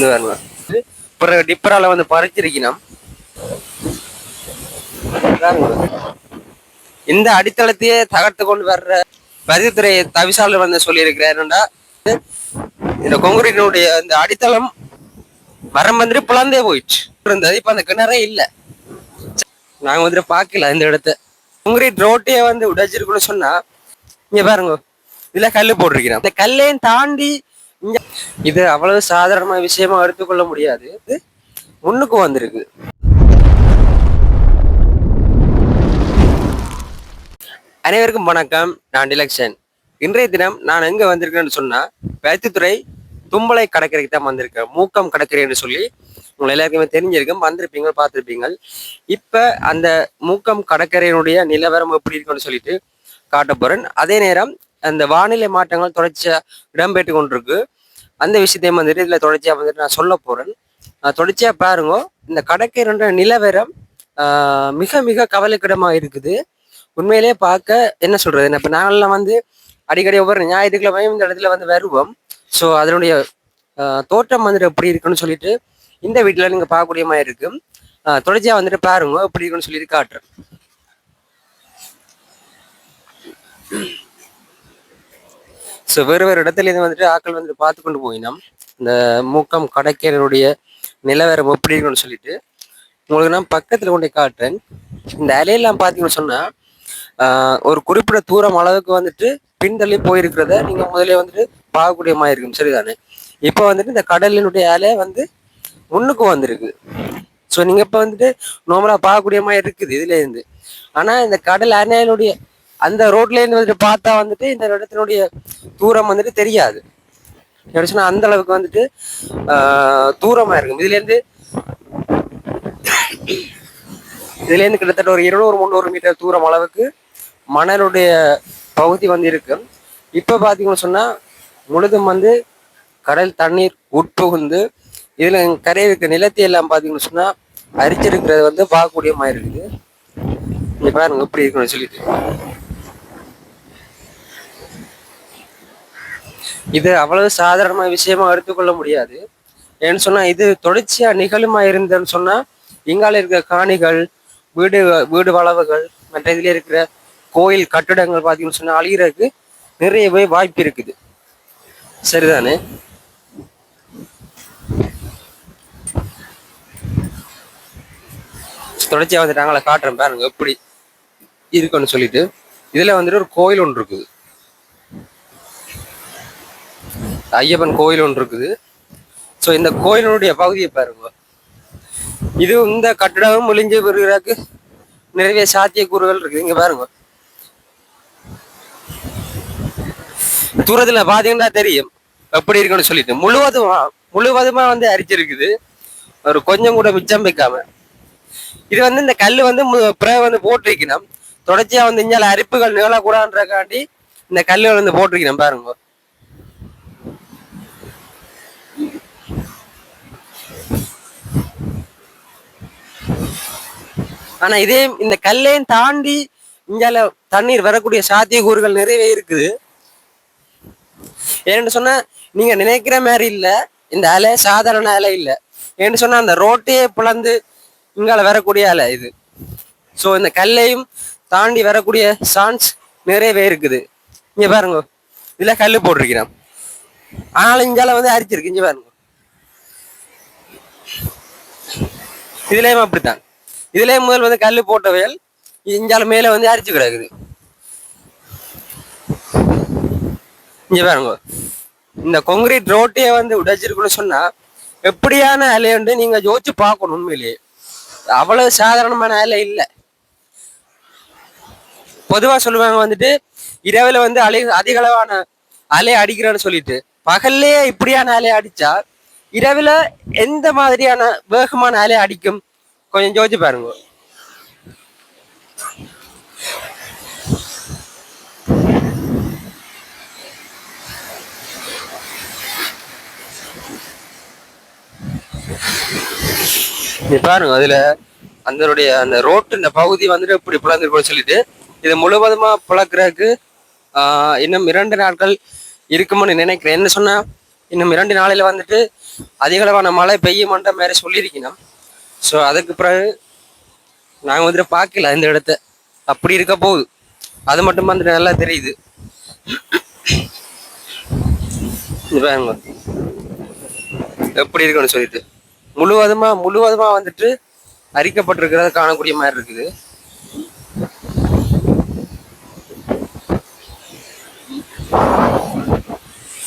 இந்த பிறகு டிப்பரால வந்து பறிச்சிருக்கணும். இந்த அடித்தளத்தையே தகர்த்து கொண்டு வர்ற பதிவுத்துறை தவிசாளர் வந்து சொல்லியிருக்கிறார் இந்த கொங்குரீட்டினுடைய இந்த அடித்தளம் மரம் வந்துட்டு பிளந்தே போயிடுச்சு. இருந்தது. இப்ப அந்த கிணறே இல்ல. நாங்க வந்துட்டு பார்க்கல இந்த இடத்த. கொங்குரீட் ரோட்டையே வந்து உடைச்சிருக்குன்னு சொன்னா இங்க பாருங்க இதுல கல்லு போட்டிருக்கிறோம். இந்த கல்லையும் தாண்டி இது அவ்வளவு சாதாரண விஷயமா எடுத்துக்கொள்ள முடியாது. இது முன்னுக்கு வந்திருக்கு. அனைவருக்கும் வணக்கம். நான் டிலக்ஷன் இன்றைய தினம் நான் எங்க வந்திருக்கேன்னு சொன்னா பருத்தித்துறை தும்பலை கடற்கரைக்கு தான் வந்திருக்கேன். மூக்கம் கடற்கரைன்னு சொல்லி உங்களை எல்லாருக்குமே தெரிஞ்சிருக்கும் வந்திருப்பீங்க பார்த்துருப்பீங்க இப்ப அந்த மூக்கம் கடற்கரையினுடைய நிலவரம் எப்படி இருக்குன்னு சொல்லிட்டு காட்ட போறேன். அதே நேரம் அந்த வானிலை மாற்றங்கள் தொடர்ச்சியாக இடம்பெற்று கொண்டிருக்கு. அந்த விஷயத்தையும் வந்துட்டு இதில் தொடர்ச்சியாக வந்துட்டு நான் சொல்ல போகிறேன் தொடர்ச்சியாக பாருங்க இந்த கடற்கரைன்ற நிலவரம் மிக மிக கவலைக்கிடமாக இருக்குது. உண்மையிலே பார்க்க என்ன சொல்றது? இப்போ நாங்கள்லாம் வந்து அடிக்கடி ஒவ்வொரு ஞாயிற்றுக்கிழமையும் இந்த இடத்துல வந்து வருவோம். ஸோ அதனுடைய தோட்டம் வந்துட்டு எப்படி இருக்குன்னு சொல்லிட்டு இந்த வீட்டில் நீங்கள் பார்க்கக்கூடிய மாதிரி இருக்கும் தொடர்ச்சியாக வந்துட்டு பாருங்க எப்படி இருக்குன்னு சொல்லிட்டு காட்டுறேன். ஸோ வேறு வேறு இடத்துலேருந்து வந்துட்டு ஆட்கள் வந்துட்டு பார்த்து கொண்டு போயினோம் இந்த மூக்கம் கடற்கரையினுடைய நிலவரம் எப்படி இருக்குன்னு சொல்லிட்டு உங்களுக்கு நான் பக்கத்தில் கொண்டு காட்டுறேன். இந்த அலையெல்லாம் பார்த்தீங்கன்னு சொன்னால் ஒரு குறிப்பிட்ட தூரம் அளவுக்கு வந்துட்டு பின்தள்ளி போயிருக்கிறத நீங்கள் முதலே வந்துட்டு பார்க்கக்கூடிய மாதிரி இருக்கும். சரிதானே? இப்போ வந்துட்டு இந்த கடலினுடைய அலை வந்து முன்னுக்கு வந்திருக்கு. ஸோ நீங்கள் இப்போ வந்துட்டு நார்மலாக பார்க்கக்கூடிய மாதிரி இருக்குது இதுலேருந்து. ஆனால் இந்த கடல் அணையினுடைய அந்த ரோட்லேருந்து வந்துட்டு பார்த்தா வந்துட்டு இந்த இடத்தினுடைய தூரம் வந்துட்டு தெரியாது. எப்படி அந்த அளவுக்கு வந்துட்டு தூரமாக தூரமா இருக்கும். இதுல இருந்து இதுல இருந்து கிட்டத்தட்ட ஒரு இருநூறு முந்நூறு மீட்டர் தூரம் அளவுக்கு மணலுடைய பகுதி வந்து இருக்கு. இப்ப பாத்தீங்கன்னு சொன்னா முழுதும் வந்து கடல் தண்ணீர் உட்புகுந்து இதுல கரை இருக்க நிலத்தை எல்லாம் பாத்தீங்கன்னு சொன்னா அரிச்சிருக்கிறது வந்து பார்க்கக்கூடிய மாதிரி இருக்குது. இங்க பாருங்க எப்படி இருக்குன்னு சொல்லிட்டு. இது அவ்வளவு சாதாரண விஷயமா எடுத்துக்கொள்ள முடியாது. ஏன்னு சொன்னா இது தொடர்ச்சியா நிகழுமா இருந்ததுன்னு சொன்னா இங்கால இருக்கிற காணிகள் வீடு வீடு வளவுகள் மற்ற இதுல இருக்கிற கோயில் கட்டிடங்கள் பார்த்தீங்கன்னு சொன்னா அழிகிறதுக்கு நிறையவே வாய்ப்பு இருக்குது. சரிதானே? தொடர்ச்சியா வந்து காட்டுறேன் காட்டுறோம் பாருங்க எப்படி இருக்குன்னு சொல்லிட்டு. இதுல வந்துட்டு ஒரு கோயில் ஒன்று இருக்குது. ஐயப்பன் கோயில் ஒன்று இருக்குது. ஸோ இந்த கோயிலினுடைய பகுதியை பாருங்க. இது இந்த கட்டடமும் ஒளிஞ்சு பெறுகிறாக்கு நிறைய சாத்தியக்கூறுகள் இருக்குது. இங்கே பாருங்க. தூரத்தில் பார்த்தீங்கன்னா தெரியும். எப்படி இருக்குன்னு சொல்லிட்டு. முழுவதுமா முழுவதுமா வந்து அரிச்சிருக்குது. ஒரு கொஞ்சம் கூட மிச்சம் வைக்காம. இது வந்து இந்த கல் வந்து மு- பிறகு வந்து போட்டிருக்கணும். தொடர்ச்சியாக வந்து இஞ்சால அரிப்புகள் நிகழக்கூடாதுன்றக்காண்டி இந்த கல்லுகள் வந்து போட்டிருக்கணும் பாருங்க. ஆனா இதே இந்த கல்லையும் தாண்டி இங்கால தண்ணீர் வரக்கூடிய சாத்தியக்கூறுகள் நிறையவே இருக்குது. ஏன்னு சொன்னா நீங்க நினைக்கிற மாதிரி இல்ல இந்த அலை சாதாரண அலை இல்ல. ஏன்னு சொன்னா அந்த ரோட்டையே பிளந்து இங்கால வரக்கூடிய அலை இது. ஸோ இந்த கல்லையும் தாண்டி வரக்கூடிய சான்ஸ் நிறையவே இருக்குது. இங்க பாருங்க இதுல கல் போட்டிருக்கிறோம். ஆனாலும் இங்கால வந்து அரிச்சிருக்கு இங்க பாருங்க. இதுலயும் அப்படித்தான். இதுல முதல் வந்து கல் போட்ட வயல் இஞ்சால மேல வந்து அரிச்சு கிடக்குது. இங்க பாருங்க. இந்த கொங்கிரீட் ரோட்டையே வந்து உடைச்சிருக்குன்னு சொன்னா எப்படியான அலையுண்டு நீங்க யோசிச்சு பார்க்கணும் உண்மையிலேயே. அவ்வளவு சாதாரணமான அலை இல்லை. பொதுவா சொல்லுவாங்க வந்துட்டு இரவுல வந்து அலை அதிக அளவான அலை அடிக்கிறேன்னு சொல்லிட்டு பகல்லையே இப்படியான அலை அடிச்சா இரவுல எந்த மாதிரியான வேகமான அலை அடிக்கும்? கொஞ்சம் ஜோதி பாருங்க. நீ பாருங்க அதுல அதனுடைய அந்த ரோட்டு இந்த பகுதி வந்துட்டு இப்படி பிளந்திருக்கும்னு சொல்லிட்டு இது முழுவதுமா பிளக்குறதுக்கு ஆஹ் இன்னும் இரண்டு நாட்கள் இருக்கும்னு நினைக்கிறேன். என்ன சொன்னா இன்னும் இரண்டு நாளையில வந்துட்டு அதிகளவான மழை பெய்யுமன்ற மாதிரி சொல்லியிருக்கணும். ஸோ அதுக்கு பிறகு நாங்கள் வந்துட்டு பார்க்கல இந்த இடத்த. அப்படி இருக்க போகுது. அது மட்டும் வந்துட்டு நல்லா தெரியுது. பாருங்க. எப்படி இருக்குன்னு சொல்லிட்டு. முழுவதுமா முழுவதுமா வந்துட்டு அரிக்கப்பட்டிருக்கிறத காணக்கூடிய மாதிரி இருக்குது.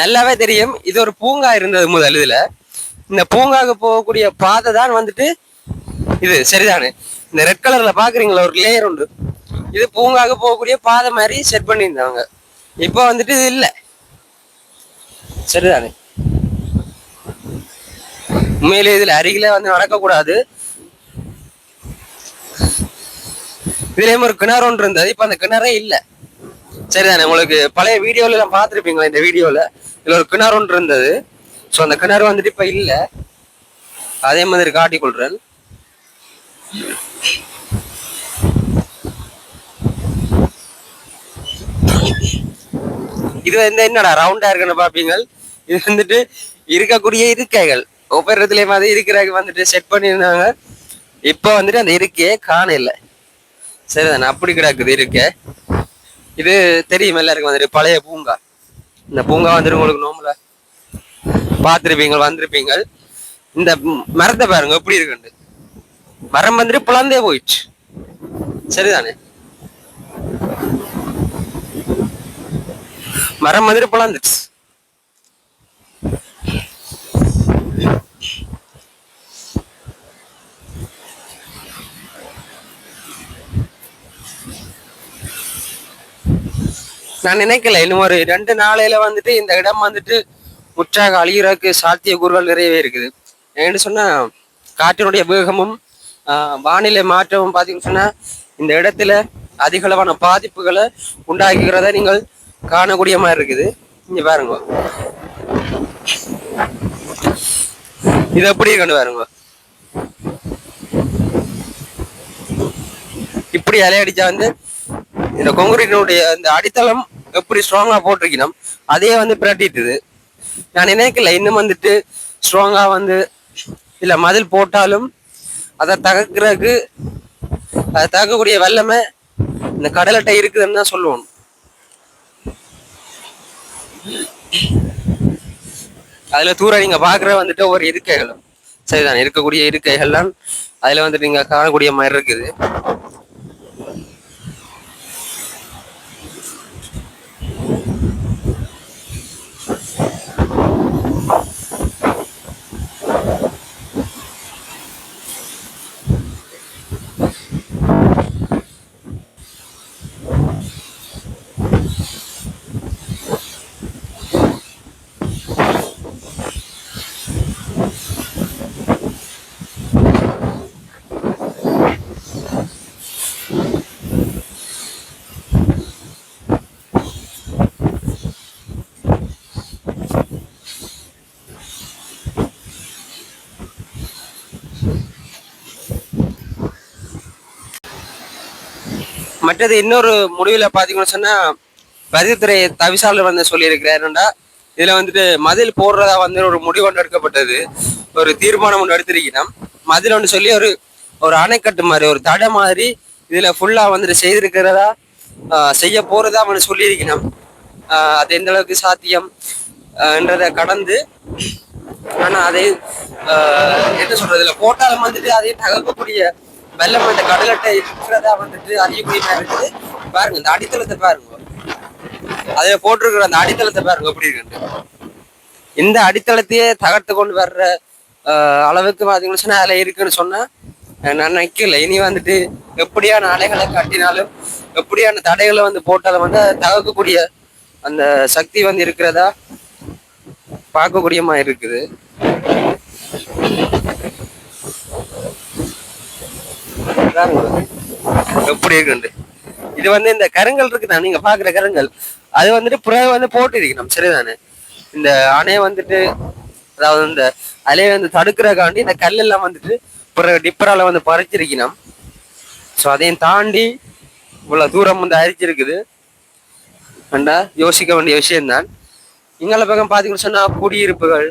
நல்லாவே தெரியும். இது ஒரு பூங்கா இருந்தது முதல் இதுல. இந்த பூங்காவுக்கு போகக்கூடிய பாதை தான் வந்துட்டு இது சரிதானே? இந்த ரெட் கலர்ல பாக்குறீங்களா? ஒரு லேயர் உண்டு. இது பூங்காவுக்கு போகக்கூடிய பாதை மாதிரி செட் பண்ணியிருந்தாங்க. இப்போ வந்துட்டு இது இல்லை. சரிதானே? உண்மையிலே இதுல அருகில வந்து நடக்கக்கூடாது. இதுலயும் ஒரு கிணறு ஒன்று இருந்தது? இப்போ அந்த கிணறே இல்லை. சரிதானே? உங்களுக்கு பழைய வீடியோல எல்லாம் பார்த்துருப்பீங்களா இந்த வீடியோல? இதுல ஒரு கிணறு ஒன்று இருந்தது. ஸோ அந்த கிணறு வந்துட்டு இப்போ இல்லை. அதே மாதிரி காட்டிக் கொள்றேன். இது வந்து என்னடா ரவுண்டா இருக்குன்னு பாப்பீங்க இது வந்துட்டு இருக்கக்கூடிய இருக்கைகள். ஒவ்வொரு இடத்துலயும் மாதிரி இருக்கிறாங்க வந்துட்டு செட் பண்ணியிருந்தாங்க. இப்போ வந்துட்டு அந்த இருக்கையே இல்லை. சரிதானே அப்படி கிடக்குது இருக்கை. இது தெரியும் எல்லாருக்கும் வந்துட்டு பழைய பூங்கா. இந்த பூங்கா வந்துட்டு உங்களுக்கு நோம்புல பார்த்துருப்பீங்க வந்திருப்பீங்க இந்த மரத்தை பாருங்க எப்படி இருக்குண்டு மரம் வந்துட்டு பிளந்தே போயிடுச்சு. சரிதானே? மரம் வந்துட்டு பிளந்துச்சு நான் நினைக்கல இன்னும் ஒரு ரெண்டு நாளையில வந்துட்டு இந்த இடம் வந்துட்டு முற்றாக அழிகிறதுக்கு சாத்தியக்கூறுகள் நிறையவே இருக்குது. ஏன்னு சொன்னா காற்றினுடைய வேகமும் வானிலை மாற்றமும் பார்த்தீங்கன்னு சொன்னா இந்த இடத்துல அதிக அளவான பாதிப்புகளை உண்டாக்குகிறத நீங்கள் காணக்கூடிய மாதிரி இருக்குது. இங்க பாருங்க. இது எப்படி கண்டு பாருங்க. இப்படி அலையடிச்சா வந்து இந்த கொங்குரீட்டினுடைய இந்த அடித்தளம் எப்படி ஸ்ட்ராங்கா போட்டிருக்கணும் அதே வந்து பிரட்டிட்டுது. நான் நினைக்கல இன்னும் வந்துட்டு ஸ்ட்ராங்கா வந்து இல்ல மதில் போட்டாலும் அதை தகர்க்கிறதுக்கு அதை தகக்கக்கூடிய வல்லமை இந்த கடலட்டை இருக்குதுன்னு தான் சொல்லுவோம். அதுல தூர நீங்க பாக்குற வந்துட்டு ஒரு இருக்கைகளும். சரிதான் இருக்கக்கூடிய இருக்கைகள்லாம் அதுல வந்துட்டு நீங்க காணக்கூடிய மாதிரி இருக்குது. மற்றது இன்னொரு முடிவில் பாத்தீங்கன்னு சொன்னால் பதிவுத்துறை தவிசாளர் வந்து சொல்லியிருக்கிறாருண்டா இதில் வந்துட்டு மதில் போடுறதா வந்து ஒரு முடிவு ஒன்று எடுக்கப்பட்டது. ஒரு தீர்மானம் ஒன்று எடுத்திருக்கிறோம் மதில் ஒன்று சொல்லி ஒரு ஒரு அணைக்கட்டு மாதிரி ஒரு தடை மாதிரி இதில் ஃபுல்லாக வந்துட்டு செய்திருக்கிறதா செய்ய போகிறதா அவனு சொல்லியிருக்கணும். அது எந்த அளவுக்கு சாத்தியம் என்றதை கடந்து ஆனால் அதை என்ன சொல்றது இல்ல போட்டாலும் வந்துட்டு அதை தகர்க்கக்கூடிய வெள்ளம் இந்த கடலட்டை இருக்கிறதா வந்துட்டு அறியக்கூடிய இருக்குது. பாருங்க இந்த அடித்தளத்தை பாருங்க. அதை போட்டிருக்கிற அந்த அடித்தளத்தை பாருங்க எப்படி இருக்கு இந்த அடித்தளத்தையே தகர்த்து கொண்டு வர்ற அளவுக்கு பாத்தீங்கன்னு அதுல இருக்குன்னு சொன்னா நான் நினைக்கல. இனி வந்துட்டு எப்படியான அலைகளை கட்டினாலும் எப்படியான தடைகளை வந்து போட்டாலும் வந்து தகர்க்கக்கூடிய அந்த சக்தி வந்து இருக்கிறதா பார்க்கக்கூடியமா இருக்குது. பாருங்க. எப்படி இருக்குண்டு இது வந்து இந்த கருங்கல் இருக்குதான் நீங்க பாக்குற கருங்கல். அது வந்துட்டு புற வந்து போட்டு இருக்கணும் சரிதானே? இந்த அணையை வந்துட்டு அதாவது இந்த அலையை வந்து தடுக்கிறக்காண்டி இந்த கல்லெல்லாம் வந்துட்டு பிறகு டிப்பரால வந்து பறிச்சிருக்கணும். ஸோ அதையும் தாண்டி இவ்வளவு தூரம் வந்து அரிச்சிருக்குது. அண்டா யோசிக்க வேண்டிய விஷயம்தான். இங்கால பக்கம் பார்த்தீங்கன்னு சொன்னா குடியிருப்புகள்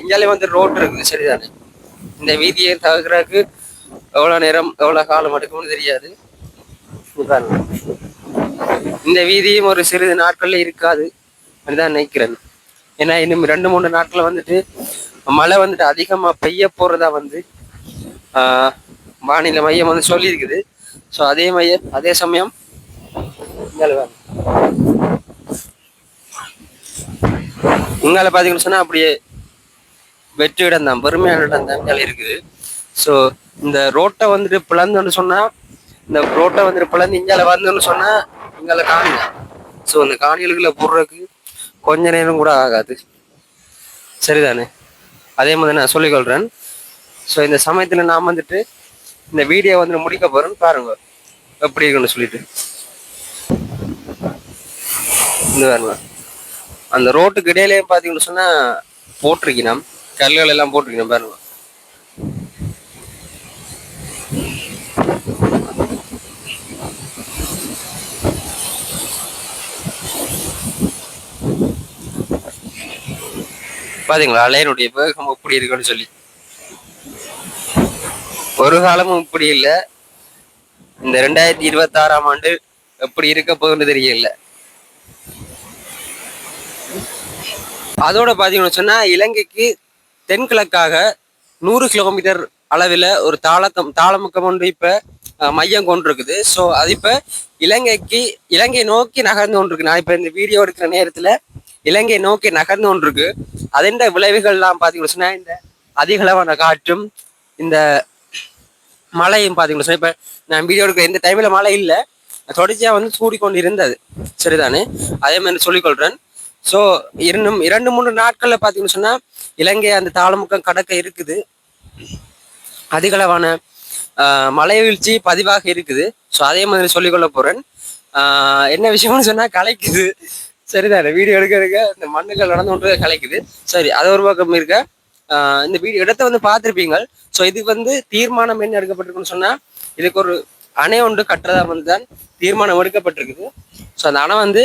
இங்காலே வந்து ரோட் இருக்குது. சரிதானே? இந்த வீதியை தவிர்க்கிறதுக்கு எவ்வளோ நேரம் எவ்வளோ காலம் எடுக்கும்னு தெரியாது. இந்த வீதியும் ஒரு சிறிது நாட்களில் இருக்காது தான் நினைக்கிறேன். ஏன்னா இன்னும் ரெண்டு மூணு நாட்கள் வந்துட்டு மழை வந்துட்டு அதிகமாக பெய்ய போகிறதா வந்து வானிலை மையம் வந்து சொல்லியிருக்குது. ஸோ அதே மையம் அதே சமயம் இங்கால பார்த்தீங்கன்னு சொன்னால் அப்படியே வெற்றி இடம் தான் பெருமையான இடம் தான் இருக்குது. ஸோ இந்த ரோட்டை வந்துட்டு பிளந்துன்னு சொன்னா இந்த ரோட்டை வந்துட்டு பிளந்து இங்கால வந்துன்னு சொன்னா இங்கால காணிங்க ஸோ அந்த காணிகளுக்குள்ள போடுறதுக்கு கொஞ்ச நேரம் கூட ஆகாது. சரிதானே? அதே மாதிரி நான் சொல்லிக்கொள்கிறேன் ஸோ இந்த சமயத்தில் நான் வந்துட்டு இந்த வீடியோ வந்து முடிக்க போகிறேன்னு பாருங்க. எப்படி இருக்குன்னு சொல்லிட்டு. இந்த பாருங்க. அந்த ரோட்டுக்கு இடையிலே பார்த்தீங்கன்னு சொன்னால் போட்டிருக்கணும். கல்லுகள் எல்லாம் போட்டிருக்கணும் பாருங்க. பாத்தீங்களா? அலையனுடைய வேகம் எப்படி இருக்குன்னு சொல்லி. ஒரு காலமும் இப்படி இல்லை. இந்த ரெண்டாயிரத்தி இருபத்தி ஆறாம் ஆண்டு எப்படி இருக்க போகுதுன்னு தெரியல. அதோட பாத்தீங்கன்னு சொன்னா இலங்கைக்கு தென்கிழக்காக நூறு கிலோமீட்டர் அளவில் ஒரு தாளக்கம் தாளமுக்கம் ஒன்று இப்போ மையம் கொண்டிருக்குது. ஸோ அது இப்போ இலங்கைக்கு இலங்கை நோக்கி நகர்ந்து கொண்டிருக்கு. நான் இப்போ இந்த வீடியோ எடுக்கிற நேரத்தில் இலங்கை நோக்கி நகர்ந்து கொண்டிருக்கு. அதன் விளைவுகள்லாம் பாத்தீங்கன்னு சொன்னா இந்த அதிகளவான காற்றும் இந்த மழையும் பாத்தீங்கன்னு சொன்னா இப்ப நான் வீடியோ எடுக்கிற எந்த டைம்ல மழை இல்லை. தொடர்ச்சியா வந்து சூடிக்கொண்டு இருந்தது சரிதானே? அதே மாதிரி சொல்லிக்கொள்றேன் ஸோ இன்னும் இரண்டு மூன்று நாட்கள்ல பாத்தீங்கன்னு சொன்னா இலங்கை அந்த தாளமுக்கம் கடக்க இருக்குது. அதிகளவான மலை வீழ்ச்சி பதிவாக இருக்குது. ஸோ அதே மாதிரி சொல்லிக்கொள்ள போறேன். என்ன விஷயம்னு சொன்னா கலைக்குது. சரிதானே வீடியோ எடுக்க எடுக்க இந்த மண்ணுகள் நடந்து கொண்டு கலைக்குது. சரி அது ஒரு பக்கம் இருக்க? ஆஹ், இந்த வீடியோ இடத்த வந்து பார்த்துருப்பீங்க. ஸோ இதுக்கு வந்து தீர்மானம் என்ன எடுக்கப்பட்டிருக்குன்னு சொன்னால் இதுக்கு ஒரு அணை ஒன்று கட்டுறதா வந்து தான் தீர்மானம் எடுக்கப்பட்டிருக்குது. ஸோ அந்த அணை வந்து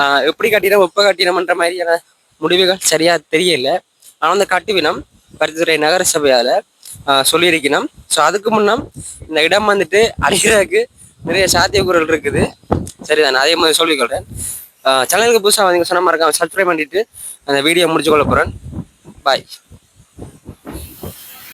ஆஹ், எப்படி கட்டினோம் எப்போ கட்டினோம்ன்ற மாதிரியான முடிவுகள் சரியா தெரியல. ஆனால் அந்த கட்டுவினம் பருத்தித்துறை நகர சபையால் சொல்லியிருக்கணும். ஸோ அதுக்கு முன்னம் இந்த இடம் வந்துட்டு அழிகிறதுக்கு நிறைய சாத்தியக்கூறல் இருக்குது. சரிதான் அதே மாதிரி சொல்லிக்கொள்கிறேன் சேனலுக்கு புதுசாக வந்தீங்க சொன்ன மறக்காம சப்ஸ்கிரைப் பண்ணிட்டு அந்த வீடியோ முடிச்சு கொள்ள போகிறேன் பாய்